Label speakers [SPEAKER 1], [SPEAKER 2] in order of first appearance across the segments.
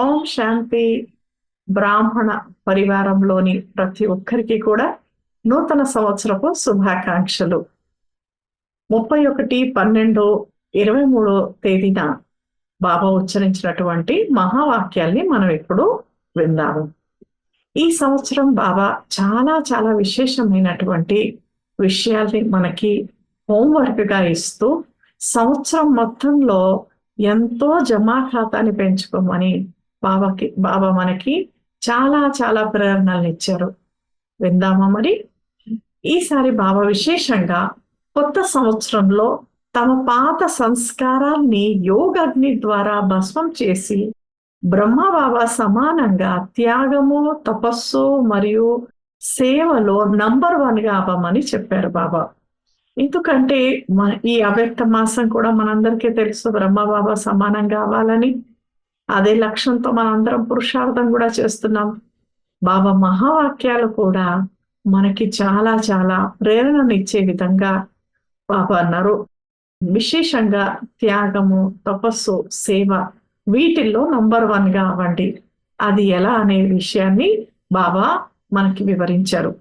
[SPEAKER 1] ఓం శాంతి బ్రాహ్మణ పరివారంలోని ప్రతి ఒక్కరికి కూడా నూతన సంవత్సరపు శుభాకాంక్షలు. ముప్పై ఒకటి పన్నెండు ఇరవై మూడో తేదీన బాబా ఉచ్చరించినటువంటి మహావాక్యాల్ని మనం ఇప్పుడు విందాము. ఈ సంవత్సరం బాబా చాలా చాలా విశేషమైనటువంటి విషయాల్ని మనకి హోంవర్క్గా ఇస్తూ సంవత్సరం మొత్తంలో ఎంతో జమా ఖాతాని పెంచుకోమని బాబాకి బాబా మనకి చాలా చాలా ప్రేరణలు ఇచ్చారు. విందామా మరి? ఈసారి బాబా విశేషంగా కొత్త సంవత్సరంలో తమ పాత సంస్కారాన్ని యోగాగ్ని ద్వారా భస్మం చేసి బ్రహ్మ బాబా సమానంగా త్యాగము తపస్సు మరియు సేవలో నంబర్ వన్గా అవ్వమని చెప్పారు బాబా. ఎందుకంటే మ- ఈ అవ్యక్త మాసం కూడా మనందరికీ తెలుసు బ్రహ్మ బాబా సమానంగా అవ్వాలని. అదే లక్ష్యంతో మనందరం పురుషార్థం కూడా చేస్తున్నాం. బాబా మహావాక్యాలు కూడా మనకి చాలా చాలా ప్రేరణనిచ్చే విధంగా బాబా అన్నారు. విశేషంగా త్యాగము తపస్సు సేవ వీటిల్లో నంబర్ వన్గా అవ్వండి. అది ఎలా అనే విషయాన్ని బాబా మనకి వివరించారు.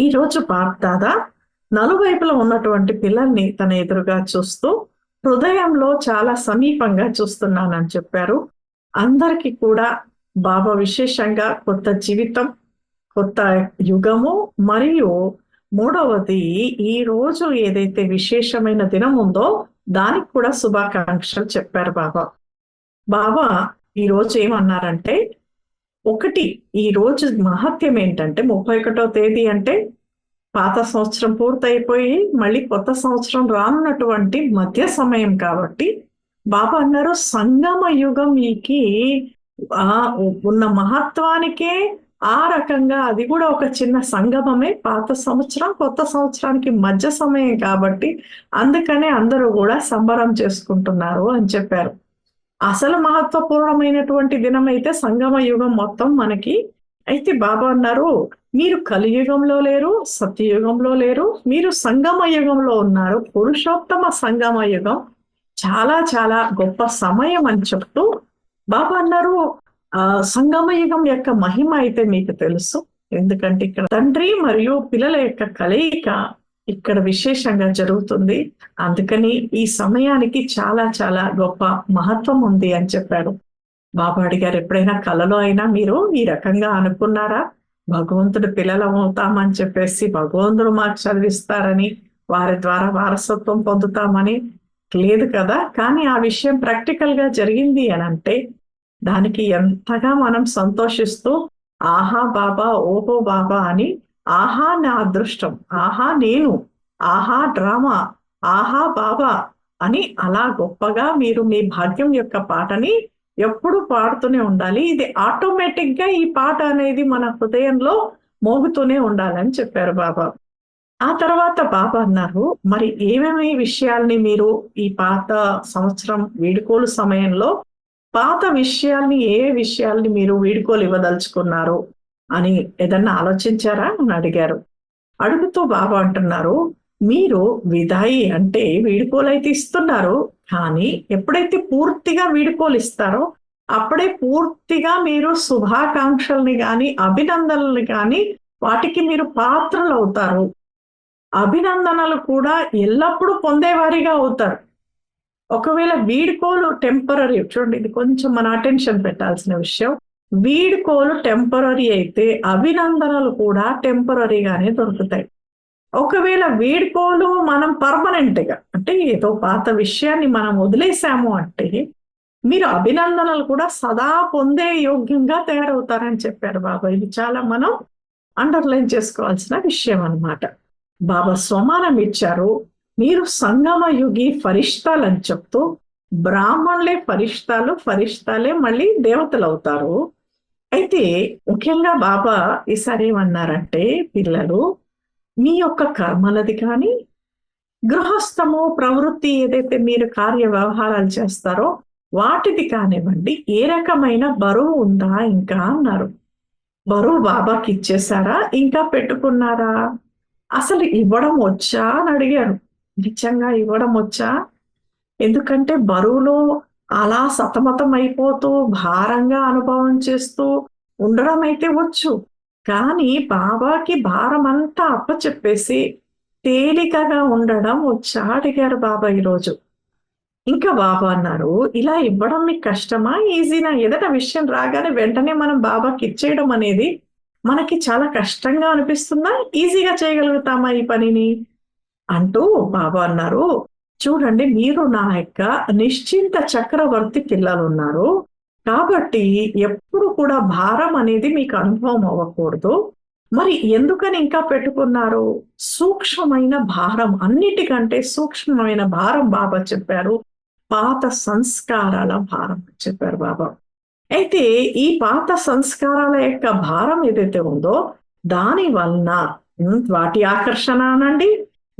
[SPEAKER 1] ఈ రోజు దాదా నలువైపులో ఉన్నటువంటి పిల్లల్ని తన ఎదురుగా చూస్తూ హృదయంలో చాలా సమీపంగా చూస్తున్నానని చెప్పారు. అందరికీ కూడా బాబా విశేషంగా కొత్త జీవితం కొత్త యుగము మరియు మూడవది ఈ రోజు ఏదైతే విశేషమైన దినం ఉందో దానికి కూడా శుభాకాంక్షలు చెప్పారు బాబా. బాబా ఈ రోజు ఏమన్నారంటే ఒకటి ఈ రోజు మహత్యం ఏంటంటే ముప్పై ఒకటో తేదీ అంటే పాత సంవత్సరం పూర్తయిపోయి మళ్ళీ కొత్త సంవత్సరం రానున్నటువంటి మధ్య సమయం కాబట్టి బాబా అన్నారు సంగమ యుగం ఈకి ఆ ఉన్న మహత్వానికే ఆ రకంగా అది కూడా ఒక చిన్న సంగమమే. పాత సంవత్సరం కొత్త సంవత్సరానికి మధ్య సమయం కాబట్టి అందుకనే అందరూ కూడా సంబరం చేసుకుంటున్నారు అని చెప్పారు. అసలు మహత్వపూర్ణమైనటువంటి దినం అయితే సంగమ యుగం మొత్తం మనకి. అయితే బాబా అన్నారు మీరు కలియుగంలో లేరు సత్యయుగంలో లేరు మీరు సంగమ యుగంలో ఉన్నారు. పురుషోత్తమ సంగమ యుగం చాలా చాలా గొప్ప సమయం అని చెప్తూ బాబా అన్నారు. ఆ సంగమ యుగం యొక్క మహిమ అయితే మీకు తెలుసు. ఎందుకంటే ఇక్కడ తండ్రి మరియు పిల్లల యొక్క కలయిక ఇక్కడ విశేషంగా జరుగుతుంది. అందుకని ఈ సమయానికి చాలా చాలా గొప్ప మహత్వం ఉంది అని చెప్పారు. బాబాడి అడిగారు ఎప్పుడైనా కలలో అయినా మీరు ఈ రకంగా అనుకున్నారా? భగవంతుడు పిల్లలం అవుతామని చెప్పేసి భగవంతుడు మాకు చదివిస్తారని వారి ద్వారా వారసత్వం పొందుతామని లేదు కదా? కానీ ఆ విషయం ప్రాక్టికల్గా జరిగింది అని అంటే దానికి ఎంతగా మనం సంతోషిస్తూ ఆహా బాబా ఓహో బాబా అని ఆహా నా అదృష్టం ఆహా నేను ఆహా డ్రామా ఆహా బాబా అని అలా గొప్పగా మీరు మీ భాగ్యం యొక్క పాటని ఎప్పుడు పాడుతూనే ఉండాలి. ఇది ఆటోమేటిక్గా ఈ పాట అనేది మన హృదయంలో మోగుతూనే ఉండాలని చెప్పారు బాబా. ఆ తర్వాత బాబా అన్నారు మరి ఏమేమి విషయాల్ని మీరు ఈ పాత సంవత్సరం వీడుకోలు సమయంలో పాత విషయాల్ని ఏ విషయాల్ని మీరు వీడుకోలు ఇవ్వదలుచుకున్నారు? అని ఏదన్నా ఆలోచించారా అని అడిగారు. అడుగుతూ బాబా అంటున్నారు మీరు విదాయి అంటే వీడుకోలు అయితే ఇస్తున్నారు కానీ ఎప్పుడైతే పూర్తిగా వీడుకోలిస్తారో అప్పుడే పూర్తిగా మీరు శుభాకాంక్షల్ని కానీ అభినందనల్ని కానీ వాటికి మీరు పాత్రలు అవుతారు అభినందనలు కూడా ఎల్లప్పుడూ పొందేవారిగా అవుతారు. ఒకవేళ వీడుకోలు టెంపరీ చూడండి ఇది కొంచెం మన అటెన్షన్ పెట్టాల్సిన విషయం. వీడుకోలు టెంపరీ అయితే అభినందనలు కూడా టెంపరీగానే దొరుకుతాయి. ఒకవేళ వీడ్కోలు మనం పర్మనెంట్గా అంటే ఏదో పాత విషయాన్ని మనం వదిలేసాము అంటే మీరు అభినందనలు కూడా సదా పొందే యోగ్యంగా తయారవుతారని చెప్పారు బాబా. ఇది చాలా మనం అండర్లైన్ చేసుకోవాల్సిన విషయం అన్నమాట. బాబా స్వమానం ఇచ్చారు మీరు సంగమ యుగి ఫరిష్టాలు అని చెప్తూ బ్రాహ్మణులే ఫరిష్టాలు ఫరిష్టాలే మళ్ళీ దేవతలు అవుతారు అయితే ముఖ్యంగా బాబా ఈసారి ఏమన్నారంటే పిల్లలు మీ యొక్క కర్మలది కానీ గృహస్థము ప్రవృత్తి ఏదైతే మీరు కార్య వ్యవహారాలు చేస్తారో వాటిది కానివ్వండి ఏ రకమైన బరువు ఉందా ఇంకా అన్నారు. బరువు బాబాకి ఇచ్చేసారా ఇంకా పెట్టుకున్నారా? అసలు ఇవ్వడం వచ్చా అని అడిగారు. నిజంగా ఇవ్వడం వచ్చా? ఎందుకంటే బరువులో అలా సతమతం అయిపోతూ భారంగా అనుభవం చేస్తూ ఉండడం అయితే వచ్చు. కానీ బాబాకి భారం అంతా అప్పచెప్పేసి తేలికగా ఉండడం వచ్చా అడిగారు బాబా ఈరోజు. ఇంకా బాబా అన్నారు ఇలా ఇవ్వడం మీకు కష్టమా? ఈజీనా? ఏదైనా విషయం రాగానే వెంటనే మనం బాబాకి ఇచ్చేయడం అనేది మనకి చాలా కష్టంగా అనిపిస్తుందా? ఈజీగా చేయగలుగుతామా ఈ పనిని? అంటూ బాబా అన్నారు చూడండి మీరు నా యొక్క నిశ్చింత చక్రవర్తి పిల్లలు ఉన్నారు కాబట్టి ఎప్పుడు కూడా భారం అనేది మీకు అనుభవం అవ్వకూడదు. మరి ఎందుకని ఇంకా పెట్టుకున్నారు? సూక్ష్మమైన భారం అన్నిటికంటే సూక్ష్మమైన భారం బాబా చెప్పారు. పాత సంస్కారాల భారం చెప్పారు బాబా. అయితే ఈ పాత సంస్కారాల యొక్క భారం ఏదైతే ఉందో దాని వలన వాటి ఆకర్షణ అనండి.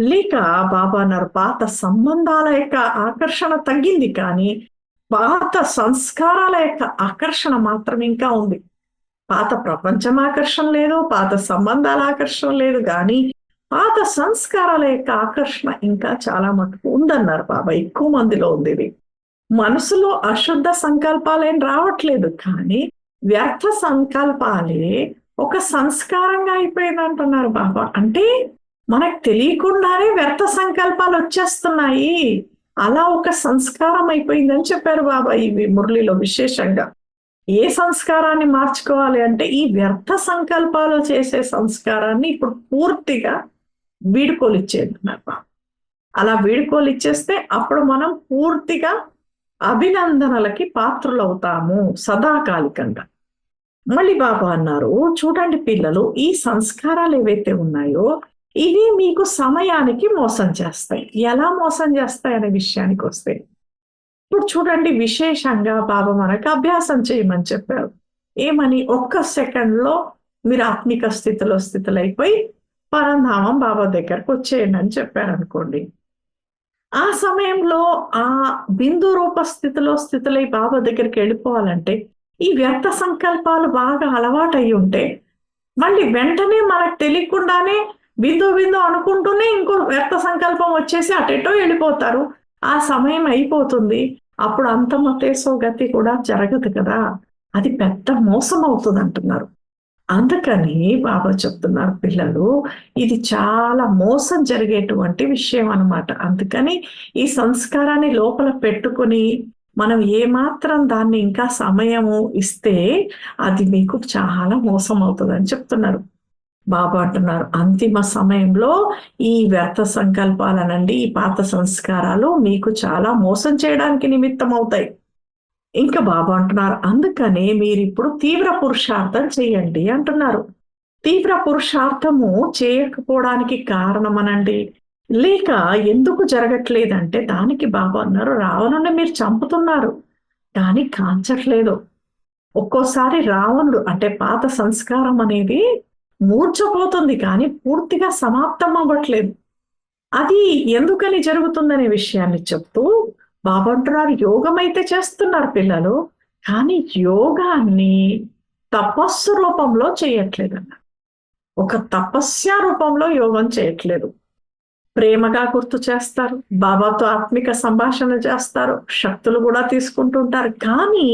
[SPEAKER 1] లేక బాబా అన్నారు పాత సంబంధాల యొక్క ఆకర్షణ తగ్గింది కానీ పాత సంస్కారాల యొక్క ఆకర్షణ మాత్రం ఇంకా ఉంది. పాత ప్రపంచం ఆకర్షణ లేదు పాత సంబంధాల ఆకర్షణ లేదు కానీ పాత సంస్కారాల యొక్క ఆకర్షణ ఇంకా చాలా మటుకు ఉందన్నారు బాబా. ఎక్కువ మందిలో ఉంది ఇది. మనసులో అశుద్ధ సంకల్పాలేం రావట్లేదు కానీ వ్యర్థ సంకల్పాలే ఒక సంస్కారంగా అయిపోయింది అంటున్నారు బాబా. అంటే మనకు తెలియకుండానే వ్యర్థ సంకల్పాలు వచ్చేస్తున్నాయి. అలా ఒక సంస్కారం అయిపోయిందని చెప్పారు బాబా ఇవి మురళిలో విశేషంగా. ఏ సంస్కారాన్ని మార్చుకోవాలి అంటే ఈ వ్యర్థ సంకల్పాలు చేసే సంస్కారాన్ని ఇప్పుడు పూర్తిగా వీడుకోలు బాబా. అలా వీడుకోలు ఇచ్చేస్తే అప్పుడు మనం పూర్తిగా అభినందనలకి పాత్రులవుతాము సదాకాలికంగా. మళ్ళీ బాబా అన్నారు చూడండి పిల్లలు ఈ సంస్కారాలు ఏవైతే ఉన్నాయో ఇవి మీకు సమయానికి మోసం చేస్తాయి ఎలా మోసం చేస్తాయి అనే విషయానికి వస్తే ఇప్పుడు చూడండి విశేషంగా బాబా మనకు అభ్యాసం చేయమని చెప్పారు ఏమని ఒక్క సెకండ్లో మీరు ఆత్మిక స్థితిలో స్థితులైపోయి పరంధామం బాబా దగ్గరకు వచ్చేయండి అని చెప్పారు అనుకోండి ఆ సమయంలో ఆ బిందు రూప స్థితిలో స్థితులై బాబా దగ్గరికి వెళ్ళిపోవాలంటే ఈ వ్యర్థ సంకల్పాలు బాగా అలవాటై ఉంటే మళ్ళీ వెంటనే మనకు తెలియకుండానే బిందు బిందు అనుకుంటూనే ఇంకో వ్యర్థ సంకల్పం వచ్చేసి అటెటో వెళ్ళిపోతారు. ఆ సమయం అయిపోతుంది. అప్పుడు అంతమతేసో గతి కూడా జరగదు కదా. అది పెద్ద మోసం అవుతుంది అంటున్నారు. అందుకని బాబా చెప్తున్నారు పిల్లలు ఇది చాలా మోసం జరిగేటువంటి విషయం అనమాట అందుకని ఈ సంస్కారాన్ని లోపల పెట్టుకుని మనం ఏమాత్రం దాన్ని ఇంకా సమయము ఇస్తే అది మీకు చాలా మోసం అవుతుంది అని చెప్తున్నారు. బాబా అంటున్నారు. అంతిమ సమయంలో ఈ వ్యర్థ సంకల్పాలనండి ఈ పాత సంస్కారాలు మీకు చాలా మోసం చేయడానికి నిమిత్తం అవుతాయి ఇంకా బాబా అంటున్నారు అందుకనే మీరు ఇప్పుడు తీవ్ర పురుషార్థం చేయండి అంటున్నారు. తీవ్ర పురుషార్థము చేయకపోవడానికి కారణమనండి. లేక ఎందుకు జరగట్లేదంటే దానికి బాబా అన్నారు రావణుని మీరు చంపుతున్నారు. కానీ కాంచట్లేదు. ఒక్కోసారి రావణుడు అంటే పాత సంస్కారం అనేది మూర్చపోతుంది కానీ పూర్తిగా సమాప్తం అవ్వట్లేదు. అది ఎందుకని జరుగుతుందనే విషయాన్ని చెప్తూ బాబా అంటున్నారు యోగం అయితే చేస్తున్నారు పిల్లలు కానీ యోగాన్ని తపస్సు రూపంలో చేయట్లేదన్న. ఒక తపస్య రూపంలో యోగం చేయట్లేదు. ప్రేమగా గుర్తు చేస్తారు బాబాతో ఆత్మిక సంభాషణ చేస్తారు శక్తులు కూడా తీసుకుంటుంటారు. కానీ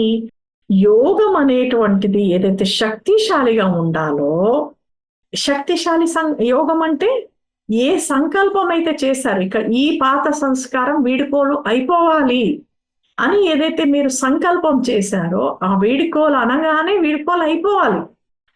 [SPEAKER 1] యోగం అనేటువంటిది ఏదైతే శక్తిశాలిగా ఉండాలో శక్తిశాలి సం యోగం అంటే ఏ సంకల్పం అయితే చేశారు ఇక ఈ పాత సంస్కారం వీడుకోలు అయిపోవాలి అని ఏదైతే మీరు సంకల్పం చేశారో ఆ వీడుకోలు అనగానే వీడుకోలు అయిపోవాలి.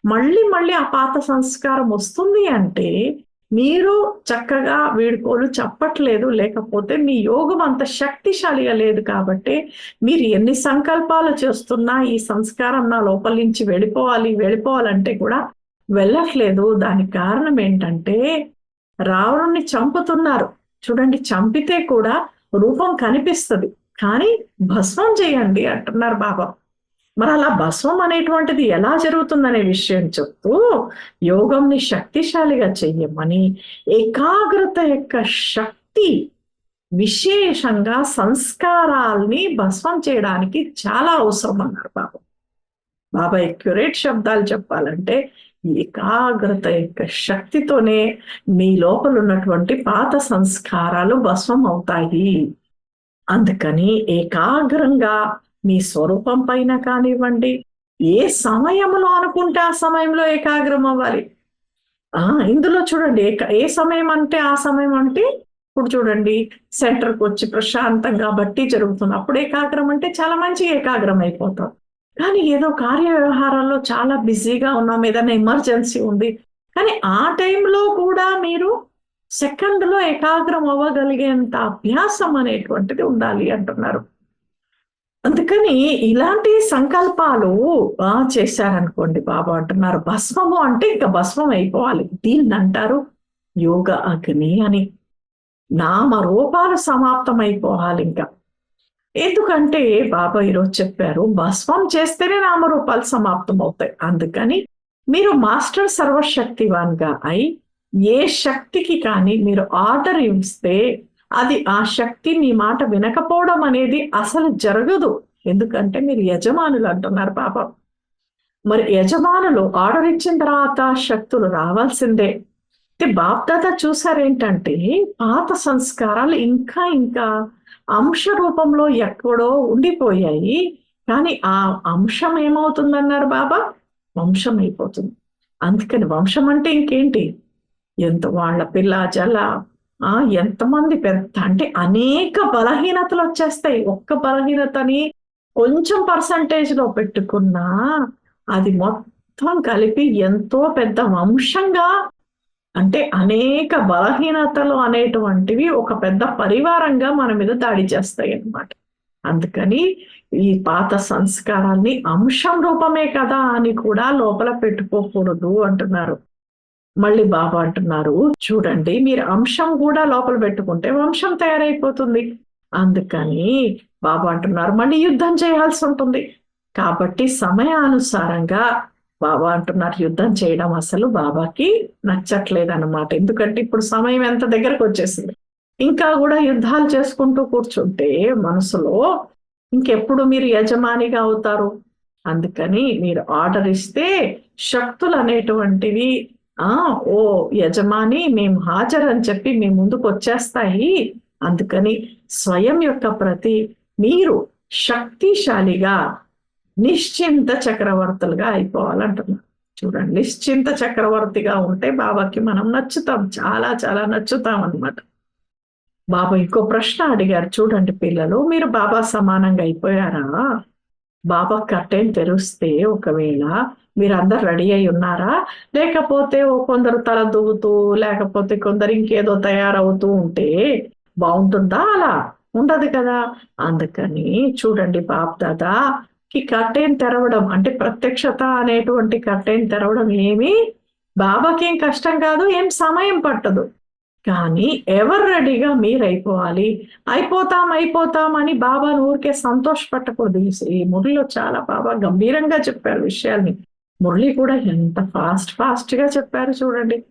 [SPEAKER 1] మళ్ళీ మళ్ళీ ఆ పాత సంస్కారం వస్తుంది అంటే మీరు చక్కగా వీడుకోలు చెప్పట్లేదు లేకపోతే మీ యోగం అంత శక్తిశాలిగా లేదు కాబట్టి మీరు ఎన్ని సంకల్పాలు చేస్తున్నా ఈ సంస్కారం నా లోపల నుంచి వెళ్ళిపోవాలి వెళ్ళిపోవాలంటే కూడా వెళ్ళట్లేదు. దానికి కారణం ఏంటంటే రావణుని చంపుతున్నారు. చూడండి చంపితే కూడా రూపం కనిపిస్తుంది. కానీ భస్మం చేయండి అంటున్నారు బాబా. మరి అలా భస్మం అనేటువంటిది ఎలా జరుగుతుందనే విషయం చెప్తూ యోగంని శక్తిశాలిగా చెయ్యమని ఏకాగ్రత యొక్క శక్తి విశేషంగా సంస్కారాల్ని భస్మం చేయడానికి చాలా అవసరం అన్నారు బాబా. బాబా ఎక్యురేట్ శబ్దాలు చెప్పాలంటే ఏకాగ్రత యొక్క శక్తితోనే మీ లోపల ఉన్నటువంటి పాత సంస్కారాలు భస్మం అవుతాయి. అందుకని ఏకాగ్రంగా మీ స్వరూపం పైన కానివ్వండి ఏ సమయంలో అనుకుంటే ఆ సమయంలో ఏకాగ్రం అవ్వాలి. ఆ ఇందులో చూడండి ఏ- ఏ సమయం అంటే ఆ సమయం అంటే ఇప్పుడు చూడండి సెంటర్కి వచ్చి ప్రశాంతంగా బట్టి జరుగుతుంది. అప్పుడు ఏకాగ్రం అంటే చాలా మంచిగా ఏకాగ్రం అయిపోతాం కానీ ఏదో కార్య వ్యవహారాల్లో చాలా బిజీగా ఉన్నాం ఏదైనా ఎమర్జెన్సీ ఉంది. కానీ ఆ టైంలో కూడా మీరు సెకండ్లో ఏకాగ్రం అవ్వగలిగేంత అభ్యాసం అనేటువంటిది ఉండాలి అంటున్నారు. అందుకని ఇలాంటి సంకల్పాలు చేశారనుకోండి బాబా అంటున్నారు. భస్మము అంటే ఇంకా భస్మం అయిపోవాలి. దీన్ని అంటారు యోగ అగ్ని అని. నామ రూపాలు సమాప్తం అయిపోవాలి ఇంకా. ఎందుకంటే బాబా ఈరోజు చెప్పారు భస్వం చేస్తేనే నామరూపాలు సమాప్తం అవుతాయి అందుకని మీరు మాస్టర్ సర్వశక్తివాన్గా అయి ఏ శక్తికి కానీ మీరు ఆర్డర్ ఇస్తే అది ఆ శక్తి మీ మాట వినకపోవడం అనేది అసలు జరగదు. ఎందుకంటే మీరు యజమానులు అంటున్నారు పాపం. మరి యజమానులు ఆర్డర్ ఇచ్చిన తర్వాత శక్తులు రావాల్సిందే. అయితే బాప్దాద చూసారేంటంటే పాత సంస్కారాలు ఇంకా ఇంకా అంశ రూపంలో ఎక్కడో ఉండిపోయాయి. కానీ ఆ అంశం ఏమవుతుందన్నారు బాబా? వంశం అయిపోతుంది అందుకని వంశం అంటే ఇంకేంటి? ఎంత వాళ్ళ పిల్ల జల ఆ ఎంతమంది పెద్ద అంటే అనేక బలహీనతలు వచ్చేస్తాయి. ఒక్క బలహీనతని కొంచెం పర్సంటేజ్లో పెట్టుకున్నా అది మొత్తం కలిపి ఎంతో పెద్ద వంశంగా అంటే అనేక బలహీనతలు అనేటువంటివి ఒక పెద్ద పరివారంగా మన మీద దాడి చేస్తాయి అన్నమాట. అందుకని ఈ పాత సంస్కారాన్ని అంశం రూపమే కదా అని కూడా లోపల పెట్టుకోకూడదు అంటున్నారు. మళ్ళీ బాబా అంటున్నారు చూడండి మీరు అంశం కూడా లోపల పెట్టుకుంటే వంశం తయారైపోతుంది. అందుకని బాబా అంటున్నారు మళ్ళీ యుద్ధం చేయాల్సి ఉంటుంది. కాబట్టి సమయానుసారంగా బాబా అంటున్నారు యుద్ధం చేయడం అసలు బాబాకి నచ్చట్లేదు అనమాట ఎందుకంటే ఇప్పుడు సమయం ఎంత దగ్గరకు వచ్చేసింది. ఇంకా కూడా యుద్ధాలు చేసుకుంటూ కూర్చుంటే మనసులో ఇంకెప్పుడు మీరు యజమానిగా అవుతారు? అందుకని మీరు ఆర్డర్ ఇస్తే శక్తులు అనేటువంటివి ఆ ఓ యజమాని మేము హాజరు అని చెప్పి మీ ముందుకు వచ్చేస్తాయి. అందుకని స్వయం యొక్క ప్రతి మీరు శక్తిశాలిగా నిశ్చింత చక్రవర్తులుగా అయిపోవాలంటున్నారు. చూడండి నిశ్చింత చక్రవర్తిగా ఉంటే బాబాకి మనం నచ్చుతాం చాలా చాలా నచ్చుతాం అన్నమాట. బాబా ఇంకో ప్రశ్న అడిగారు చూడండి పిల్లలు మీరు బాబా సమానంగా అయిపోయారా? బాబా కర్టెన్ తెరిస్తే ఒకవేళ మీరందరు రెడీ అయి ఉన్నారా? లేకపోతే ఓ కొందరు తల దూగుతూ లేకపోతే కొందరు ఇంకేదో తయారవుతూ ఉంటే బాగుంటుందా అలా? ఉండదు కదా. అందుకని చూడండి బాబు దాదా కి కర్టెన్ తెరవడం అంటే ప్రత్యక్షత అనేటువంటి కర్టెన్ తెరవడం ఏమి బాబాకి ఏం కష్టం కాదు ఏం సమయం పట్టదు. కానీ ఎవరు రెడీగా మీరు అయిపోవాలి అయిపోతాం అయిపోతాం అని బాబాను ఊరికే సంతోషపట్టకూడదు. ఈ- ఈ మురళిలో చాలా బాబా గంభీరంగా చెప్పారు విషయాల్ని. మురళి కూడా ఎంత ఫాస్ట్ ఫాస్ట్గా చెప్పారు చూడండి.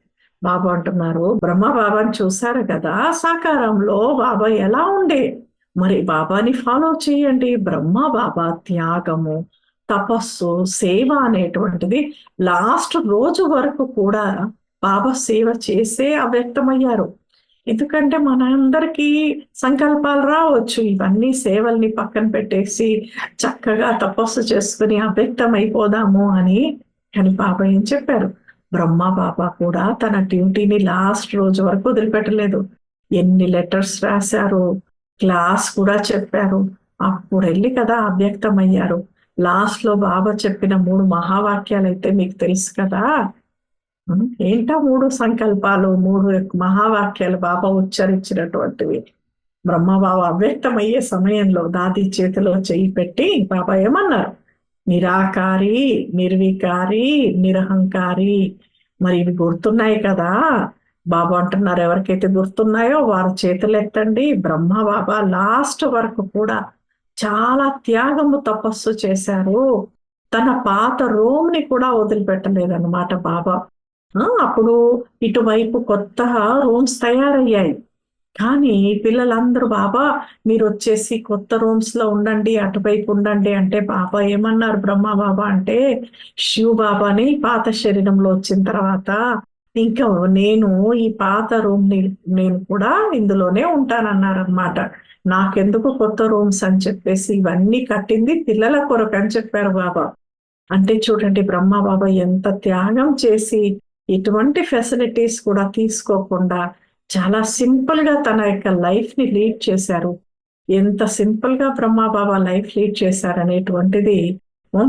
[SPEAKER 1] బాబా అంటున్నారు బ్రహ్మ బాబాని చూశారు కదా సాకారంలో బాబా ఎలా ఉండే? మరి బాబాని ఫాలో చేయండి. బ్రహ్మ బాబా త్యాగము తపస్సు సేవ అనేటువంటిది లాస్ట్ రోజు వరకు కూడా బాబా సేవ చేసే అవ్యక్తమయ్యారు. ఎందుకంటే మనందరికీ సంకల్పాలు రావచ్చు. ఇవన్నీ సేవల్ని పక్కన పెట్టేసి చక్కగా తపస్సు చేసుకుని అవ్యక్తం అయిపోదాము అని. కానీ బాబా ఏం చెప్పారు? బ్రహ్మ బాబా కూడా తన డ్యూటీని లాస్ట్ రోజు వరకు వదిలిపెట్టలేదు. ఎన్ని లెటర్స్ రాశారు? క్లాస్ కూడా చెప్పారు. అప్పుడు వెళ్ళి కదా అవ్యక్తమయ్యారు. లాస్ట్లో బాబా చెప్పిన మూడు మహావాక్యాలు అయితే మీకు తెలుసు కదా. ఏంటా మూడు సంకల్పాలు? మూడు మహావాక్యాలు బాబా ఉచ్చరించినటువంటివి. బ్రహ్మబాబు అవ్యక్తమయ్యే సమయంలో దాది చేతిలో చేయి పెట్టి బాబా ఏమన్నారు? నిరాకారి నిర్వికారి నిరహంకారి. మరి ఇవి గుర్తున్నాయి కదా. బాబా అంటున్నారు ఎవరికైతే గుర్తున్నాయో వారు చేతులు ఎత్తండి బ్రహ్మ బాబా లాస్ట్ వరకు కూడా చాలా త్యాగము తపస్సు చేశారు. తన పాత రూమ్ని కూడా వదిలిపెట్టలేదన్నమాట బాబా. అప్పుడు ఇటువైపు కొత్త రూమ్స్ తయారయ్యాయి. కానీ పిల్లలందరూ బాబా మీరు వచ్చేసి కొత్త రూమ్స్లో ఉండండి అటువైపు ఉండండి అంటే బాబా ఏమన్నారు బ్రహ్మ బాబా అంటే శివ బాబాని పాత శరీరంలో వచ్చిన తర్వాత ఇంకా నేను ఈ పాత రూమ్ని నేను కూడా ఇందులోనే ఉంటానన్నారనమాట నాకెందుకు కొత్త రూమ్స్ అని చెప్పేసి ఇవన్నీ కట్టింది పిల్లల కొరకు అని చెప్పారు బాబా. అంటే చూడండి బ్రహ్మ బాబా ఎంత త్యాగం చేసి ఇటువంటి ఫెసిలిటీస్ కూడా తీసుకోకుండా చాలా సింపుల్గా తన యొక్క లైఫ్ని లీడ్ చేశారు. ఎంత సింపుల్గా బ్రహ్మ బాబా లైఫ్ లీడ్ చేశారు అనేటువంటిది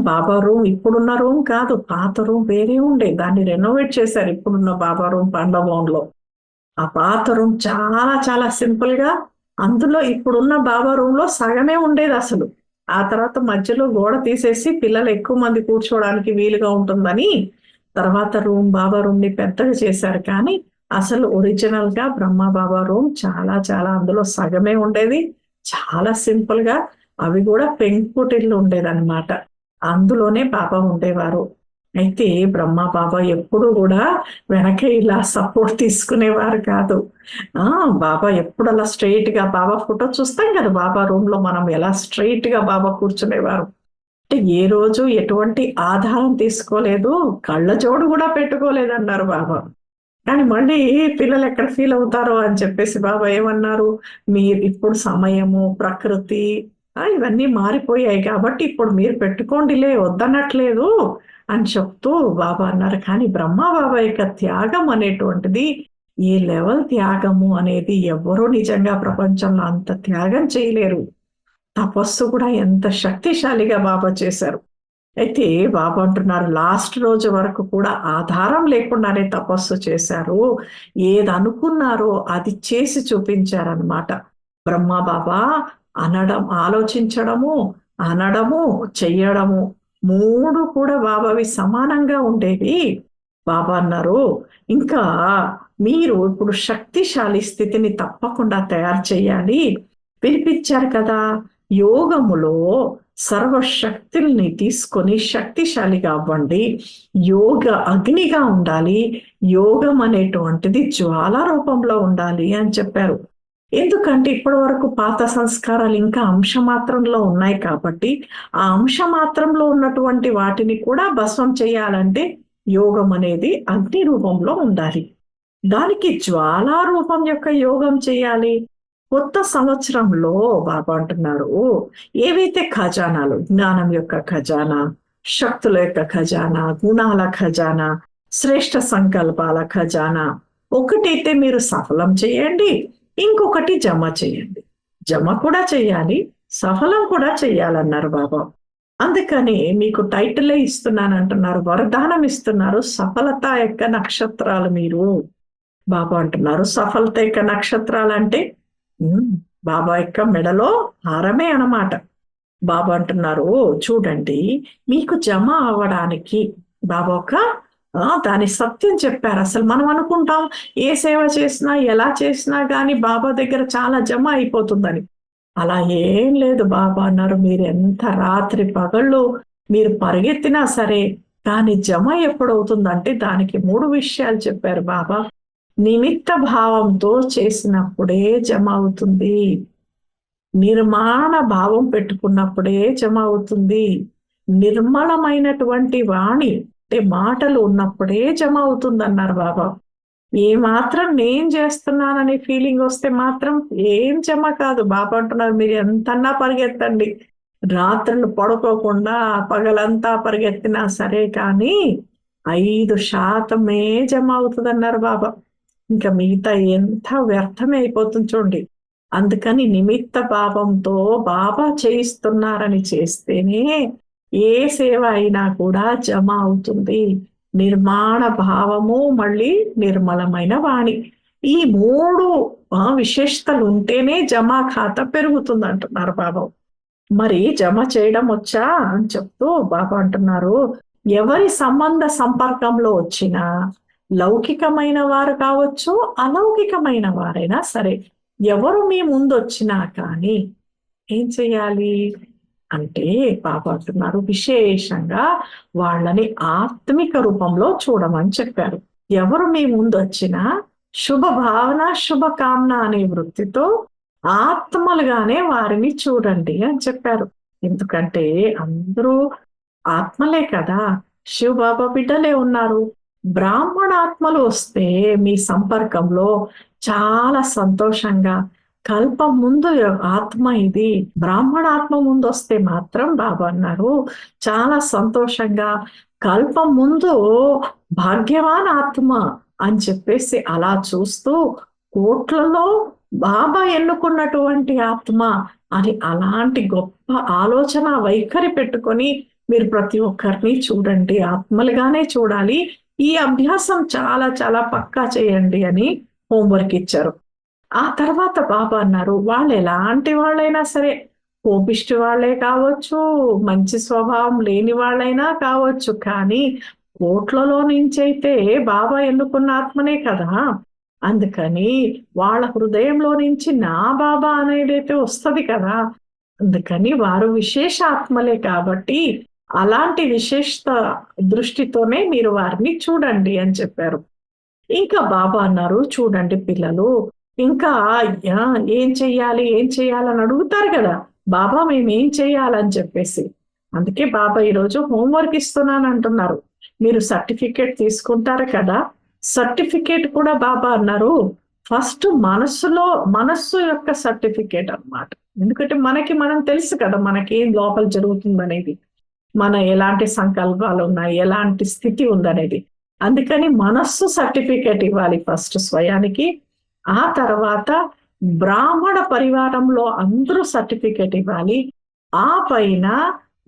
[SPEAKER 1] బాబా రూమ్ ఇప్పుడున్న రూమ్ కాదు పాత రూమ్ వేరే ఉండే. దాన్ని రెనోవేట్ చేశారు ఇప్పుడున్న బాబా రూమ్ పండభవన్లో ఆ పాత రూమ్ చాలా చాలా సింపుల్గా అందులో ఇప్పుడున్న బాబా రూమ్లో సగమే ఉండేది అసలు. ఆ తర్వాత మధ్యలో గోడ తీసేసి పిల్లలు ఎక్కువ మంది కూర్చోవడానికి వీలుగా ఉంటుందని తర్వాత రూమ్ బాబా రూమ్ని పెద్దగా చేశారు. కానీ అసలు ఒరిజినల్గా బ్రహ్మ బాబా రూమ్ చాలా చాలా అందులో సగమే ఉండేది. చాలా సింపుల్గా అవి కూడా పెంకుటిల్లు ఉండేదన్నమాట. అందులోనే బాబా ఉండేవారు. అయితే బ్రహ్మ బాబా ఎప్పుడు కూడా వెనక ఇలా సపోర్ట్ తీసుకునేవారు కాదు. ఆ బాబా ఎప్పుడు అలా స్ట్రైట్గా బాబా ఫోటో చూస్తాం కదా బాబా రూమ్లో మనం ఎలా స్ట్రైట్గా బాబా కూర్చునేవారు. అంటే ఏ రోజు ఎటువంటి ఆధారం తీసుకోలేదు కళ్ళ జోడు కూడా పెట్టుకోలేదన్నారు బాబా కానీ మళ్ళీ పిల్లలు ఎక్కడ ఫీల్ అవుతారో అని చెప్పేసి బాబా ఏమన్నారు మీరు ఇప్పుడు సమయము ప్రకృతి ఇవన్నీ మారిపోయాయి కాబట్టి ఇప్పుడు మీరు పెట్టుకోండిలే వద్దనట్లేదు అని చెప్తూ బాబా అన్నారు. కానీ బ్రహ్మ బాబా యొక్క త్యాగం అనేటువంటిది ఈ లెవెల్ త్యాగము అనేది ఎవరూ నిజంగా ప్రపంచంలో అంత త్యాగం చేయలేరు. తపస్సు కూడా ఎంత శక్తిశాలిగా బాబా చేశారు. అయితే బాబా అంటున్నారు లాస్ట్ రోజు వరకు కూడా ఆధారం లేకుండానే తపస్సు చేశారు. ఏది అనుకున్నారో అది చేసి చూపించారనమాట బ్రహ్మ బాబా అనడం ఆలోచించడము అనడము చెయ్యడము మూడు కూడా బాబావి సమానంగా ఉండేవి. బాబా అన్నారు ఇంకా మీరు ఇప్పుడు శక్తిశాలి స్థితిని తప్పకుండా తయారు చేయాలి పిలిపించారు కదా యోగములో సర్వశక్తుల్ని తీసుకొని శక్తిశాలిగా అవ్వండి. యోగ అగ్నిగా ఉండాలి. యోగం అనేటువంటిది జ్వాల రూపంలో ఉండాలి అని చెప్పారు. ఎందుకంటే ఇప్పటి వరకు పాత సంస్కారాలు ఇంకా అంశమాత్రంలో ఉన్నాయి కాబట్టి ఆ అంశమాత్రంలో ఉన్నటువంటి వాటిని కూడా భస్వం చేయాలంటే యోగం అనేది అగ్ని రూపంలో ఉండాలి. దానికి జ్వాలా రూపం యొక్క యోగం చేయాలి. కొత్త సంవత్సరంలో బాబా అంటున్నారు ఏవైతే ఖజానాలు జ్ఞానం యొక్క ఖజానా శక్తుల యొక్క ఖజానా గుణాల ఖజానా శ్రేష్ట సంకల్పాల ఖజానా ఒకటైతే మీరు సఫలం చేయండి. ఇంకొకటి జమ చేయండి. జమ కూడా చేయాలి సఫలం కూడా చేయాలన్నారు బాబా. అందుకని మీకు టైటిలే ఇస్తున్నాను అంటున్నారు వరదానం ఇస్తున్నారు సఫలత యొక్క నక్షత్రాలు మీరు. బాబా అంటున్నారు సఫలత యొక్క నక్షత్రాలు అంటే బాబా యొక్క మెడలో హారమే అన్నమాట. బాబా అంటున్నారు చూడండి మీకు జమ అవ్వడానికి బాబా ఒక దాని సత్యం చెప్పారు. అసలు మనం అనుకుంటాం ఏ సేవ చేసినా ఎలా చేసినా కానీ బాబా దగ్గర చాలా జమ అయిపోతుందని. అలా ఏం లేదు బాబా అన్నారు. మీరు ఎంత రాత్రి పగళ్ళు మీరు పరిగెత్తినా సరే దాని జమ ఎప్పుడవుతుందంటే దానికి మూడు విషయాలు చెప్పారు బాబా. నిమిత్త భావంతో చేసినప్పుడే జమ అవుతుంది. నిర్మాణ భావం పెట్టుకున్నప్పుడే జమ అవుతుంది. నిర్మలమైనటువంటి వాణి అంటే మాటలు ఉన్నప్పుడే జమ అవుతుంది అన్నారు బాబా. ఏ మాత్రం నేను చేస్తున్నాననే ఫీలింగ్ వస్తే మాత్రం ఏం జమ కాదు. బాబా అంటున్నారు మీరు ఎంతన్నా పరిగెత్తండి. రాత్రులు పడుకోకుండా పగలంతా పరిగెత్తినా సరే కానీ ఐదు శాతమే జమ అవుతుంది అన్నారు బాబా. ఇంకా మిగతా ఎంత వ్యర్థమే అయిపోతుంది చూడండి. అందుకని నిమిత్త భావంతో బాబా చేయిస్తున్నారని చేస్తేనే ఏ సేవ అయినా కూడా జమ అవుతుంది. నిర్మాణ భావము మళ్ళీ నిర్మలమైన వాణి. ఈ మూడు విశేషతలు ఉంటేనే జమా ఖాతా పెరుగుతుంది అంటున్నారు బాబా. మరి జమ చేయడం వచ్చా అని చెప్తూ బాబా అంటున్నారు. ఎవరి సంబంధ సంపర్కంలో వచ్చినా లౌకికమైన వారు కావచ్చు అలౌకికమైన వారైనా సరే ఎవరు మీ ముందు వచ్చినా కానీ ఏం చేయాలి అంటే బాబా అంటున్నారు విశేషంగా వాళ్ళని ఆత్మిక రూపంలో చూడమని చెప్పారు. ఎవరు మీ ముందు వచ్చినా శుభ భావన శుభకామన అనే వృత్తితో ఆత్మలుగానే వారిని చూడండి అని చెప్పారు. ఎందుకంటే అందరూ ఆత్మలే కదా. శివ బాబా బిడ్డలే ఉన్నారు. బ్రాహ్మణాత్మలు వస్తే మీ సంపర్కంలో చాలా సంతోషంగా కల్పం ముందు ఆత్మ ఇది. బ్రాహ్మణ ఆత్మ ముందు వస్తే మాత్రం బాబు అన్నారు. చాలా సంతోషంగా కల్పం ముందు భాగ్యవాన్ ఆత్మ అని చెప్పేసి అలా చూస్తూ కోట్లలో బాబా ఎన్నుకున్నటువంటి ఆత్మ అని అలాంటి గొప్ప ఆలోచన వైఖరి పెట్టుకొని మీరు ప్రతి ఒక్కరిని చూడండి ఆత్మలుగానే చూడాలి. ఈ అభ్యాసం చాలా చాలా పక్కా చేయండి అని హోంవర్క్ ఇచ్చారు. ఆ తర్వాత బాబా అన్నారు వాళ్ళు ఎలాంటి వాళ్ళైనా సరే కోపిష్టి వాళ్ళే కావచ్చు మంచి స్వభావం లేని వాళ్ళైనా కావచ్చు కానీ కోట్లలో నుంచి అయితే బాబా ఎన్నుకున్న ఆత్మనే కదా. అందుకని వాళ్ళ హృదయంలో నుంచి నా బాబా అనేదైతే వస్తుంది కదా. అందుకని వారు విశేష ఆత్మలే కాబట్టి అలాంటి విశేషత దృష్టితోనే మీరు వారిని చూడండి అని చెప్పారు. ఇంకా బాబా అన్నారు చూడండి పిల్లలు ఇంకా ఏం చెయ్యాలి ఏం చెయ్యాలని అడుగుతారు కదా. బాబా మేము ఏం చెయ్యాలని చెప్పేసి. అందుకే బాబా ఈరోజు హోంవర్క్ ఇస్తున్నాను అంటున్నారు. మీరు సర్టిఫికేట్ తీసుకుంటారు కదా. సర్టిఫికేట్ కూడా బాబా అన్నారు. ఫస్ట్ మనస్సులో మనస్సు యొక్క సర్టిఫికేట్ అనమాట ఎందుకంటే మనకి మనం తెలుసు కదా మనకి ఏం లోపల జరుగుతుంది అనేది మన ఎలాంటి సంకల్పాలు ఉన్నాయి ఎలాంటి స్థితి ఉందనేది. అందుకని మనస్సు సర్టిఫికేట్ ఇవ్వాలి ఫస్ట్ స్వయానికి. ఆ తర్వాత బ్రాహ్మణ పరివారంలో అందరూ సర్టిఫికేట్ ఇవ్వాలి. ఆ పైన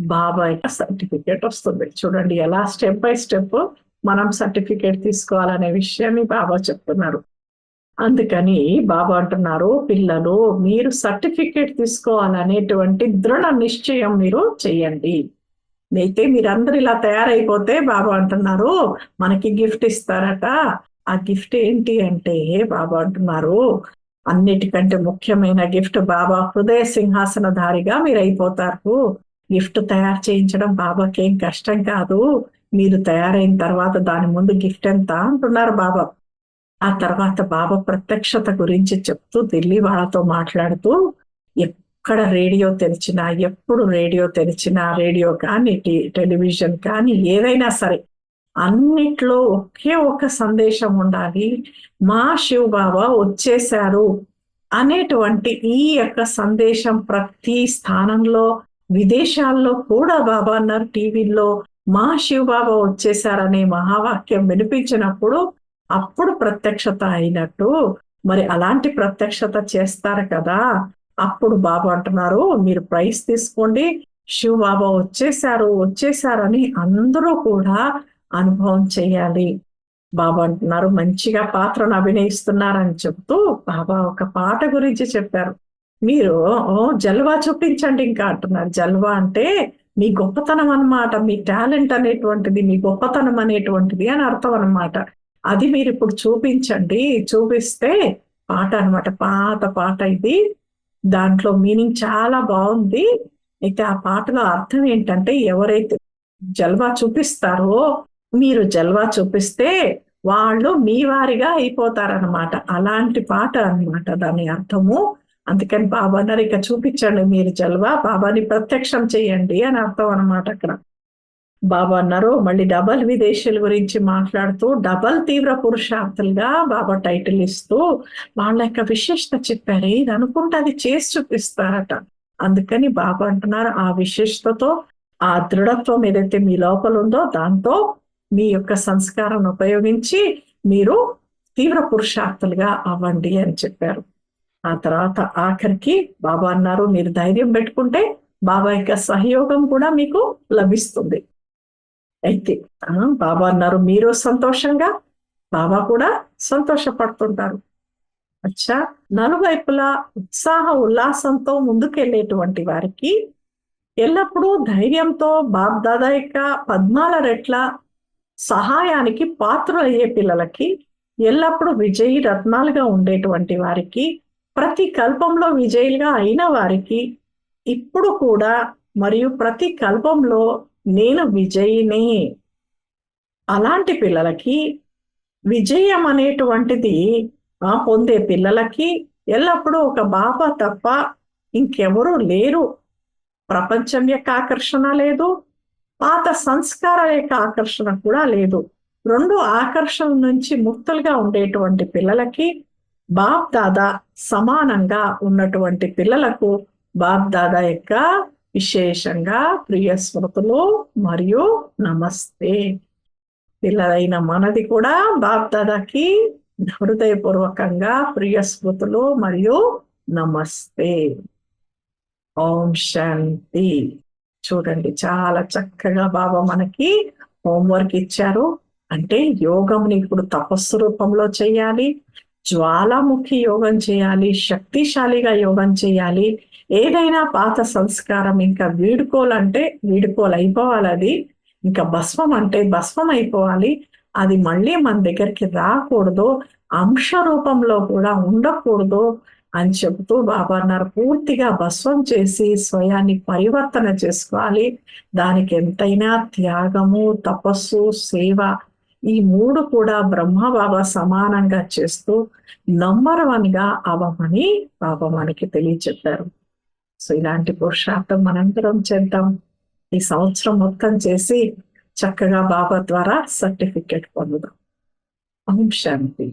[SPEAKER 1] బాబాయ్ సర్టిఫికేట్ వస్తుంది. చూడండి ఎలా స్టెప్ బై స్టెప్ మనం సర్టిఫికేట్ తీసుకోవాలనే విషయాన్ని బాబా చెప్తున్నారు. అందుకని బాబా అంటున్నారు పిల్లలు మీరు సర్టిఫికేట్ తీసుకోవాలనేటువంటి దృఢ నిశ్చయం మీరు చేయండి. అయితే మీరందరూ ఇలా తయారైపోతే బాబా అంటున్నారు మనకి గిఫ్ట్ ఇస్తారట. ఆ గిఫ్ట్ ఏంటి అంటే బాబా అంటున్నారు అన్నిటికంటే ముఖ్యమైన గిఫ్ట్ బాబా హృదయ సింహాసనధారిగా మీరు అయిపోతారు గిఫ్ట్ తయారు చేయించడం బాబాకి ఏం కష్టం కాదు. మీరు తయారైన తర్వాత దాని ముందు గిఫ్ట్ ఎంత అంటున్నారు బాబా. ఆ తర్వాత బాబా ప్రత్యక్షత గురించి చెప్తూ ఢిల్లీ వాళ్ళతో మాట్లాడుతూ ఎక్కడ రేడియో తెరిచినా ఎప్పుడు రేడియో తెరిచినా రేడియో కానీ టెలివిజన్ కానీ ఏదైనా సరే అన్నిట్లో ఒకే ఒక సందేశం ఉండాలి. మా శివ బాబా వచ్చేశారు అనేటువంటి ఈ యొక్క సందేశం ప్రతి స్థానంలో విదేశాల్లో కూడా బాబా అన్నారు. టీవీల్లో మా శివ బాబా వచ్చేసారనే మహావాక్యం వినిపించినప్పుడు అప్పుడు ప్రత్యక్షత అయినట్టు మరి అలాంటి ప్రత్యక్షత చేస్తారు కదా అప్పుడు బాబా అంటున్నారు మీరు ప్రైజ్ తీసుకోండి. శివ బాబా వచ్చేసారు వచ్చేసారని అందరూ కూడా అనుభవం చేయాలి. బాబా అంటున్నారు మంచిగా పాత్రను అభినయిస్తున్నారని చెప్తూ బాబా ఒక పాట గురించి చెప్పారు. మీరు జల్వా చూపించండి ఇంకా అంటున్నారు. జల్వా అంటే మీ గొప్పతనం అనమాట మీ టాలెంట్ అనేటువంటిది మీ గొప్పతనం అనేటువంటిది అని అర్థం అనమాట అది మీరు ఇప్పుడు చూపించండి చూపిస్తే పాట అనమాట పాత పాట ఇది. దాంట్లో మీనింగ్ చాలా బాగుంది. అయితే ఆ పాటలో అర్థం ఏంటంటే ఎవరైతే జల్వా చూపిస్తారో మీరు జల్వా చూపిస్తే వాళ్ళు మీ వారిగా అయిపోతారనమాట అలాంటి పాట అనమాట దాని అర్థము. అందుకని బాబా అన్నారు ఇక చూపించండి మీరు జల్వా. బాబాని ప్రత్యక్షం చేయండి అని అర్థం అనమాట అక్కడ. బాబా అన్నారు మళ్ళీ డబల్ విదేశీయుల గురించి మాట్లాడుతూ డబల్ తీవ్ర పురుషార్థులుగా బాబా టైటిల్ ఇస్తూ వాళ్ళ యొక్క విశేషత చెప్పారు. ఇది అనుకుంటే అది చేసి చూపిస్తారట. అందుకని బాబా అంటున్నారు ఆ విశేషతతో ఆ దృఢత్వం ఏదైతే మీ లోపల ఉందో దాంతో మీ యొక్క సంస్కారం ఉపయోగించి మీరు తీవ్ర పురుషార్థులుగా అవ్వండి అని చెప్పారు. ఆ తర్వాత ఆఖరికి బాబా అన్నారు మీరు ధైర్యం పెట్టుకుంటే బాబా యొక్క సహయోగం కూడా మీకు లభిస్తుంది. అయితే బాబా అన్నారు మీరు సంతోషంగా బాబా కూడా సంతోషపడుతుంటారు. అచ్చా నలువైపులా ఉత్సాహ ఉల్లాసంతో ముందుకెళ్ళేటువంటి వారికి ఎల్లప్పుడూ ధైర్యంతో బాబ్ దాదా యొక్క పద్మాల రెట్ల సహాయానికి పాత్రలయ్యే పిల్లలకి ఎల్లప్పుడూ విజయీ రత్నాలుగా ఉండేటువంటి వారికి ప్రతి కల్పంలో విజయులుగా అయిన వారికి ఇప్పుడు కూడా మరియు ప్రతి కల్పంలో నేను విజయిని. అలాంటి పిల్లలకి విజయం అనేటువంటిది పొందే పిల్లలకి ఎల్లప్పుడూ ఒక బాబా తప్ప ఇంకెవరూ లేరు. ప్రపంచం యొక్క ఆకర్షణ లేదు. పాత సంస్కారాల యొక్క ఆకర్షణ కూడా లేదు. రెండు ఆకర్షణ నుంచి ముక్తులుగా ఉండేటువంటి పిల్లలకి బాప్ దాదా సమానంగా ఉన్నటువంటి పిల్లలకు బాప్ దాదా యొక్క విశేషంగా ప్రియ స్మృతులు మరియు నమస్తే. పిల్లలైన మనది కూడా బాప్ దాదాకి హృదయపూర్వకంగా ప్రియ స్మృతులు మరియు నమస్తే. ఓం శాంతి. చూడండి చాలా చక్కగా బాబా మనకి హోంవర్క్ ఇచ్చారు. అంటే యోగంని ఇప్పుడు తపస్సు రూపంలో చేయాలి జ్వాలాముఖి యోగం చేయాలి శక్తిశాలిగా యోగం చేయాలి ఏదైనా పాత సంస్కారం ఇంకా వీడుకోలంటే వీడుకోలు అయిపోవాలి అది ఇంకా భస్మం అంటే భస్మం అయిపోవాలి అది మళ్ళీ మన దగ్గరికి రాకూడదు అంశ రూపంలో కూడా ఉండకూడదు. అని చెబుతూ బాబా అన్నారు పూర్తిగా భస్వం చేసి స్వయాన్ని పరివర్తన చేసుకోవాలి. దానికి ఎంతైనా త్యాగము తపస్సు సేవ ఈ మూడు కూడా బ్రహ్మ బాబా సమానంగా చేస్తూ నంబర్ వన్గా అవమని బాబా మనకి తెలియచెప్పారు. సో ఇలాంటి పురుషార్థం మనంతరం చేద్దాం. ఈ సంవత్సరం మొత్తం చేసి చక్కగా బాబా ద్వారా సర్టిఫికెట్ పొందుదాం. ఓం శాంతి.